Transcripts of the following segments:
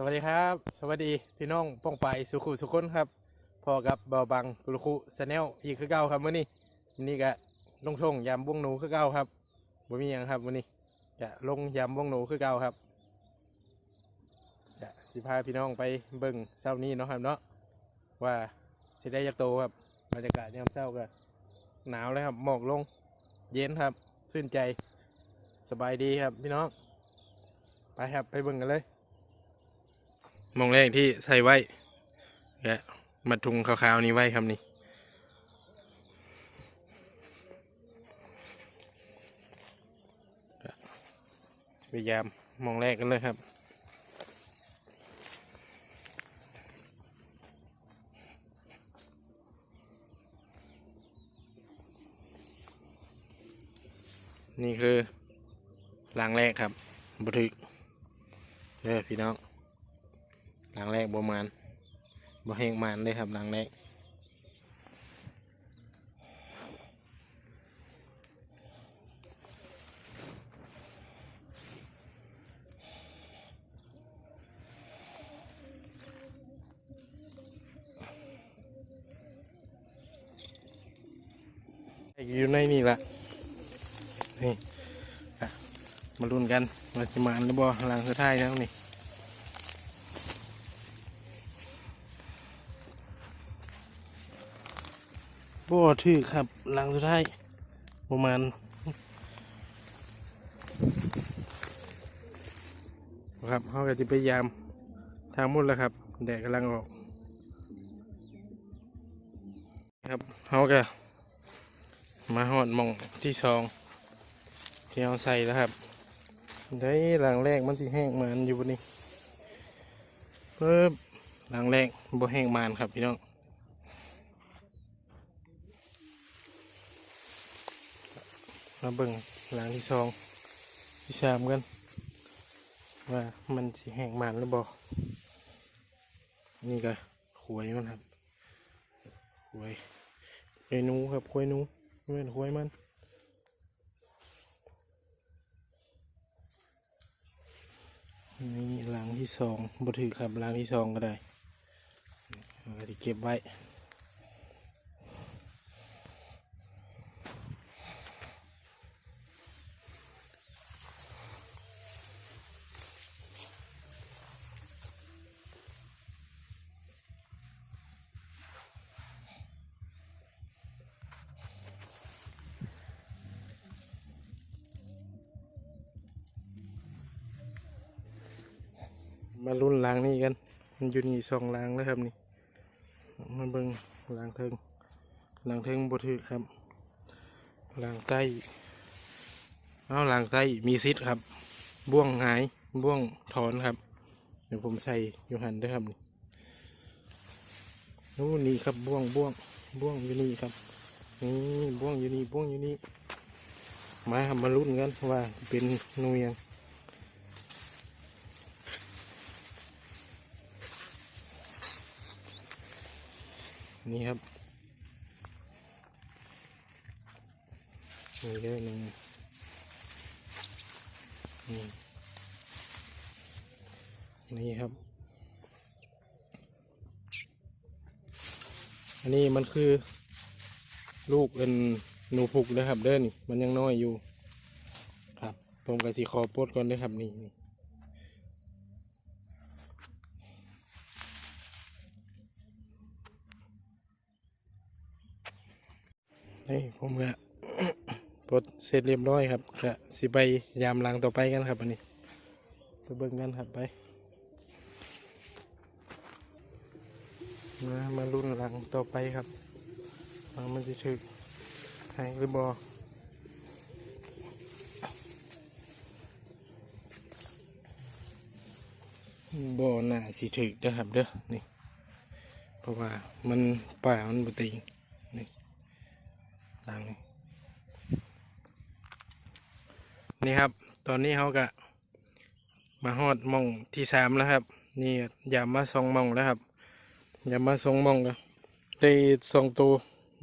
สวัสดีครับ สวัสดีพี่น้องป้องไปสุขุสุขคนครับพอกับเบาบังกุลคุสแนลอีกคือเก้าครับมื้อนี้มื้อนี้ก็ลงทงยามวงหนูคือเก้าครับบ่มีหยังครับมื้อนี้จะลงยามวงหนูคือเก้าครับจะสิพาพี่น้องไปเบิ่งเช้านี้เนาะครับเนาะว่าสิได้จักโตครับบรรยากาศยามเช้าก็หนาวเลยครับหมอกลงเย็นครับชื่นใจสบายดีครับพี่น้องไปครับไปเบิ่งกันเลย มองแรกที่ใส่ไว้แกะมัดถุงขาวๆนี้ไว้ครับนี่พยายามมองแรกกันเลยครับนี่คือหลังแรกครับบัทึกเด้อพี่น้อง หลังแรกประมาณบ่แห้งมันเลยครับหลังแรกอยู่ในนี่ละนี่มาลุ้นกันว่าจะมานหรือบ่หลังสุดท้ายแล้วนี่ บ่ถือครับหลังสุดท้ายประมาณครับเขาก็จะพยายามทางมุดแล้วครับ แดดกำลังออก ครับเขาก็มาหอดมองที่สองที่เอาใส่แล้วครับได้หลังแรกมันที่แห้งมันอยู่บนนี้เพิ่มหลังแรกบ่แห้งมันครับพี่น้อง มาเบิ่งหลังที่สองที่สามกันว่ามันสิแห้งมันหรือบ่นี่ก็ขวยมันครับขวยขวยหนูครับขวยหนูไม่เป็นขวยมันนี่หลังที่สองบ่ถือครับหลังที่สองก็ได้เอาก็สิเก็บไว้ มารุ่นล้างนี่กัน มันอยู่นี่สองล้างแล้วครับนี่ มาเบิ่งล้างเทิงล้างเทิงบดถือครับล้างใต้เอาล้างใต้มีซิดครับ บ่วงหาย บ่วงถอนครับ เดี๋ยวผมใส่อยู่หันด้วยครับนี่นู่นนี่ครับบ่วงบ่วงบ่วงอยู่นี่ครับนี่บ่วงอยู่นี่บ่วงอยู่นี่มาครับมาลุ้นกันว่าเป็นนูยัง นี่ครับนี่ได้หนึ่งนี่นี่ครับ อันนี้มันคือลูกเป็นหนูพุกนะครับ เด้อนี่มันยังน้อยอยู่ ครับ ผมกับสีคอปดก่อนเด้อครับนี่ นี่ผมก็ปลดเสร็จเรียบร้อยครับก็สิไปยามลังต่อไปกันครับอันนี้ไปเบิ่งกันครับไปมามารุ่นหลังต่อไปครับว่ามันจะถึกให้หรือบอบ่น่าสิถึกเด้อครับเด้อนี่ เพราะว่ามันป่ามันบ่ติงนี่ หลังนี่ครับ ตอนนี้เขาก็มาฮอดมองที่สามแล้วครับ นี่อย่ามาสองมองแล้วครับอย่ามาสองมองแล้วได้สองตัว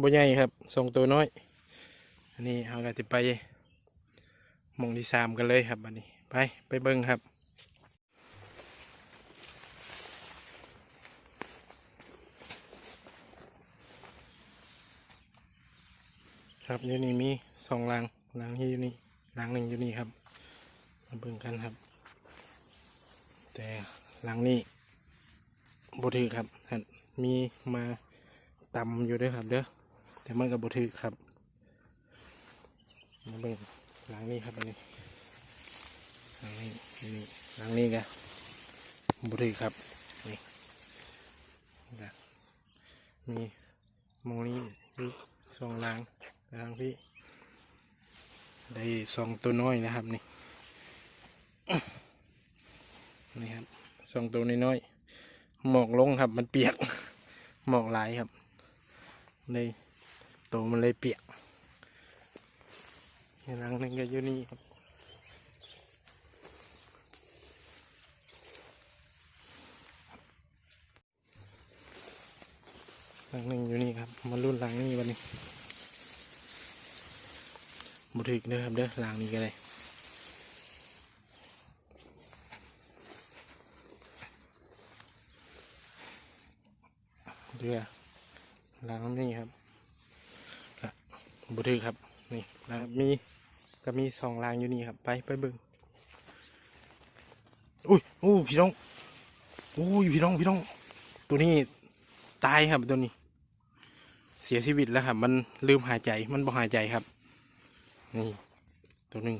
บ่ใหญ่ครับสองตัวน้อยอันนี้เขาก็จะไปมองที่สามกันเลยครับอันนี้ไปไปเบิ้งครับ ครับอยู่นี่มีสองรางรางที่อยู่นี่รางหนึ่งอยู่นี่ครับ มาเบิ่งกันครับ แต่รางนี้บถือครับมีมาตำอยู่ด้วยครับ เด้อแต่มันกับบถือครับมาเบิ่งรางนี้ครับอันนี้รางนี้อยู่นี่รางนี้กันบถือครับนี่มีมองนี้มีสองรางทางพี่ ได้สองตัวน้อยนะครับนี่ นี่ครับสองตัวน้อยๆหมอกลงครับ มันเปียก หมอกหลายครับเลยตัวมันเลยเปียกนี่รังหนึงก็อยู่นี่ครับรังหนึ่งอยู่นี่ครับ มารุ่นรังนี้วันนี้ บุถึกเด้อครับเด้อลางนี้ก็ได้เรือลางนี้ครับบุถึกครับนี่แล้วมีก็มีสองลางอยู่นี่ครับ ไปไปเบิ่งอุ้ยอู้พี่น้องอุ้ยพี่น้องพี่น้อง ตัวนี้ตายครับตัวนี้ เสียชีวิตแล้วครับ มันลืมหายใจมันบ่หายใจครับ นี่ ตัวหนึ่ง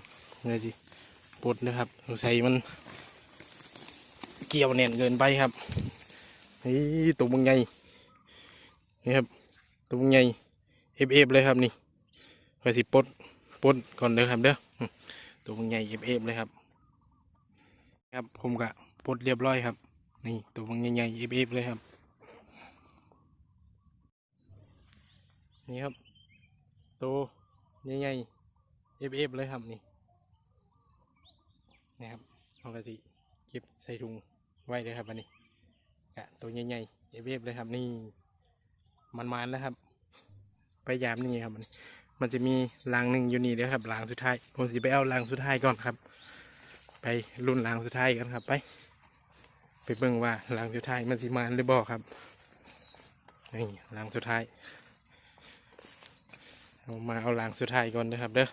นี่สิปดนะครับสงสัยมันเกี่ยวแน่นเกินไปครับนี่ตัวมึงไงนี่ครับตัวมึงไงเอฟเอฟเลยครับนี่ไปสิปดปดก่อนเด้อครับเด้อตัวมึงไงเอฟเอฟเลยครับ ครับผมกะปดเรียบร้อยครับ นี่ตัวมึงใหญ่ๆเอฟเอฟเลยครับนี่ครับตัวใหญ่ๆ ฟเอฟเลยครับนี่นะครับเอากะทิเก็บใส่ถุงไว้เลยครับอันนี้กะตัวใหญ่ๆเอฟเอฟเลยครับนี่มันมันๆนะครับไปยามนี่ครับมันมันจะมีรางหนึ่งอยู่นี่เด้อครับรางสุดท้ายผมสิไปเอารางสุดท้ายก่อนครับ ไปรุ่นรางสุดท้ายกันครับไป ไปเบิ่งว่ารางสุดท้ายมันสิมานหรือบ่ครับนี่รางสุดท้ายเอามาเอารางสุดท้ายก่อนนะครับเด้อ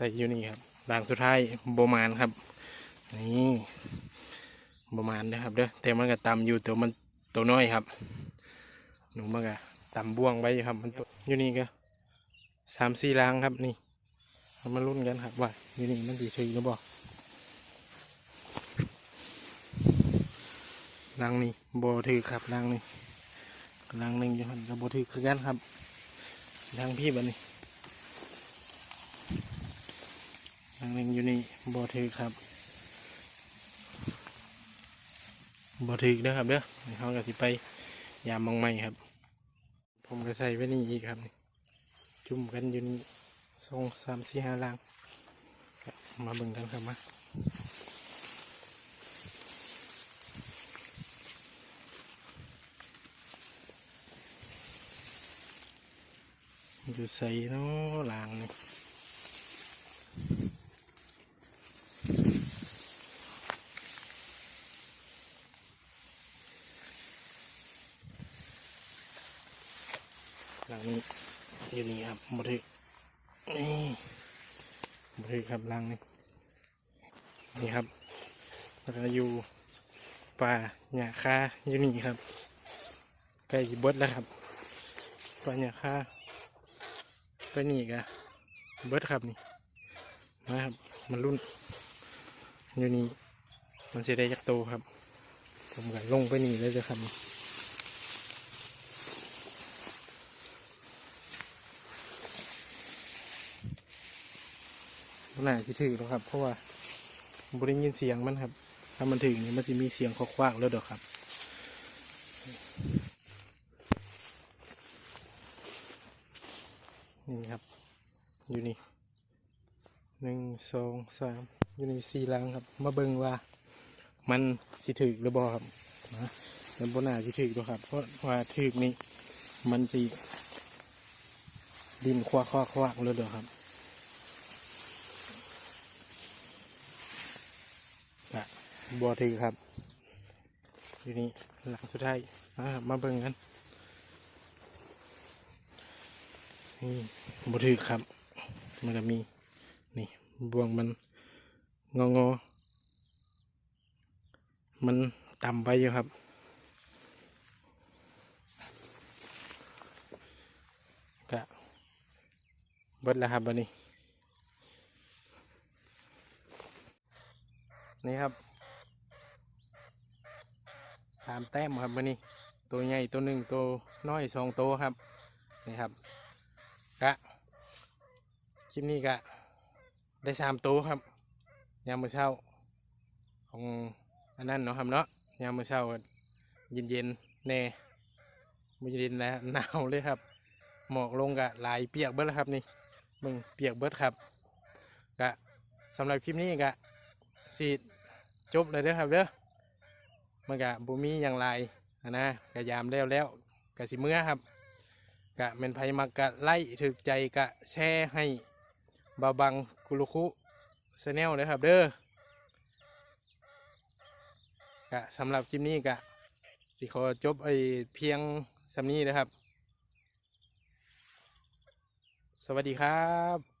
ใส่อยู่นี่ครับด่างสุดท้ายโบมานครับ นี่โบมานนะครับเด้อแต่มันก็ตำอยู่ตัวมันตัวน้อยครับ หนูมันก็ตำบ่วงไว้อยู่ครับ มันตัวอยู่นี่ก็สามสี่ลางครับนี่เอามาลุ้นกันครับว่าอยู่นี่มันดีถึงหรือเปล่าลางนี้โบถือครับลางนี้ลางหนึ่งอยู่หันกับโบถือคือกันครับลางพี่บันนี้ ทางหนึงอยู่นี่บ่ถือครับบ่ถือเด้อครับเด้อเขาก็สิไปยามมองไม่ครับ ผมก็ใส่ไว้นี่อีกครับ จุ่มกันอยู่นี่สองสามสี่ห้าล่างมาเบิ่งกันครับมาอยู่ใส่เนาะล่างนี่ หลังนี้ อยู่นี่ครับบทึกนี่บทึกครับลังนี้นี่ครับแล้วก็อยู่ป่าหญ้าคาอยู่นี่ครับใกล้บดแล้วครับป่าหญ้าคาไปนี่กะเบิดครับนี่นะครับ มันรุ่นอยู่นี่มันเสียได้จากโตครับ ผมก็ลงไปนี่เลยเลยครับ มันน่าจะถือหรอครับ เพราะว่าบริยินเสียงมันครับ ถ้ามันถึงนี่มันจะมีเสียงควักๆแล้วเดอครับนี่ครับ อยู่นี่หนึ่งสองสามอยู่ในสี่ลังครับ มาเบิงว่า มันสิถึกหรือบ่ครับนะมันบนหน้าสิถึกหรอครับ เพราะว่าถึกนี่มันจะดินควักควักควักแล้วเดอครับ อะ บัวถือครับ อยู่นี่หลังสุดท้ายมาเบิ่งกัน นี่บัวถือครับ มันก็มี นี่บวงมันงองอๆมันต่ำไปอยู่ครับกะเบิดแล้วครับบันนี้ นี่ครับ สามแต้มครับบันนี้ ตัวใหญ่ตัวหนึ่งตัวน้อยสองตัวครับนี่ครับกะคลิปนี้กะได้สามตัวครับยามมื้อเช้าของอันนั้นเนาะครับเนาะยามมื้อเช้าเย็นเย็นๆแน่ไม่เย็นแล้วหนาวเลยครับหมอกลงกะลายเปียกเบิดแล้วครับนี่มึงเปียกเบิดครับกะสำหรับคลิปนี้กะสิจบเลยเด้อครับเด้อ มันกะบุมีอย่างไรนะกะยามแล้วแล้วกะสิเมื่อครับกะเป็นไผมักกะไล่ถึกใจกะแชร์ให้บาบังกุลุคุสแนลเลยครับเด้อกะสำหรับคลิปนี้กะสิขอจบไอเพียงสำนี้นะครับ สวัสดีครับ